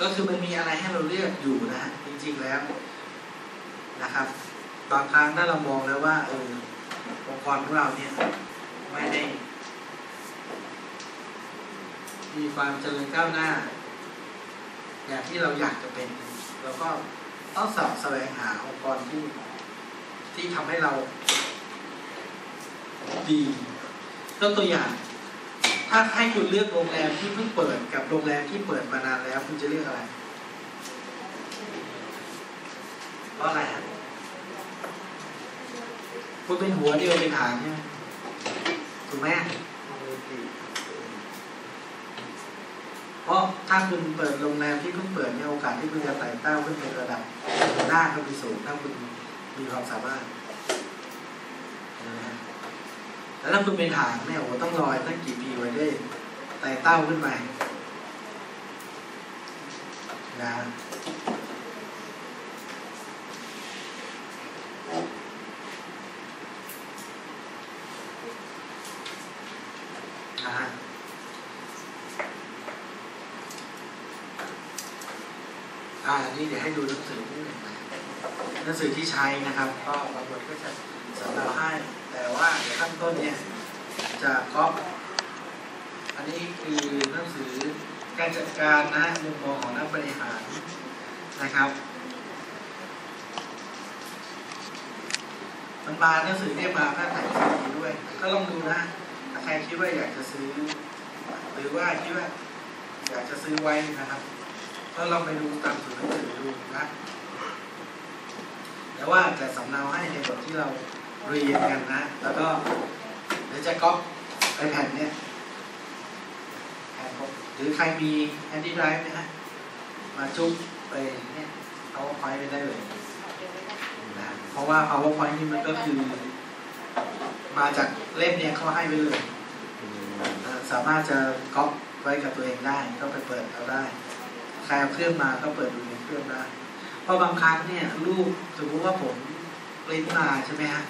ก็คือมันมีอะไรให้เราเลือกอยู่นะจริงๆแล้วนะครับ บางครั้งถ้าเรามองแล้วว่าเออองค์กรของเราเนี่ยไม่ได้ มีความเจริญก้าวหน้า อย่างที่เราอยากจะเป็นเราก็ต้องสอบแสวงหาองค์กรที่ที่ทำให้เราดียกตัวอย่าง ถ้าให้คุณเลือกโรงแรมที่เพิ่งเปิดกับโรงแรมที่เปิดมานานแล้ว คุณจะเลือกอะไรเพราะอะไรฮะคุณเป็นหัวเดียวเป็นหางใช่ไหมถูกไหมเพราะถ้าคุณเปิดโรงแรมที่เพิ่งเปิดเนี่ยโอกาสที่คุณจะไต่เต้าขึ้นเป็นระดับหน้าก็มีสูงถ้าคุณมีความสามารถนะ แต่ถ้าคุณเป็นหางเนี่ยโอ้โหต้องรอยตั้งกี่ปีไว้ได้ไต่เต้าขึ้นไปนะฮะอ่าอันนี้เดี๋ยวให้ดูหนังสือหนึ่งหนังสือที่ใช้นะครับ ก็บางคนก็จะ สำหรับให้ แต่ว่าขั้นต้นเนี่ยจะก๊อปอันนี้คือหนังสือการจัดการนะมุมมองของนักบริหารนะครับมันมาหนังสือเนี่ยมาแค่ถ่ายซีดีด้วย ก็ลองดูนะถ้าใครคิดว่าอยากจะซื้อ หรือว่าคิดว่าอยากจะซื้อไว้นะครับ ก็ลองไปดูตามสูตรหนังสือดูนะแต่ว่าจะสำเนาให้ในบทที่เรา เรียนกันนะ แล้วก็เดี๋ยวจะก๊อปไอแผ่นเนี่ยแผ่นหรือใครมีแอนดี้ไดรฟ์นะฮะมาจุ๊บไปเนี่ย PowerPoint ไปได้เลยนะเพราะว่า PowerPoint นี่มันก็คือ มาจากเล่มเนี่ยเขาให้ไว้เลย สามารถจะก๊อปไว้กับตัวเองได้ ก็ไปเปิดเอาได้ ใครเอาเครื่องมาก็เปิดดูในเครื่องได้ เพราะบางครั้งเนี่ยรูปสมมติว่าผมปริ้นมาใช่ไหมฮะ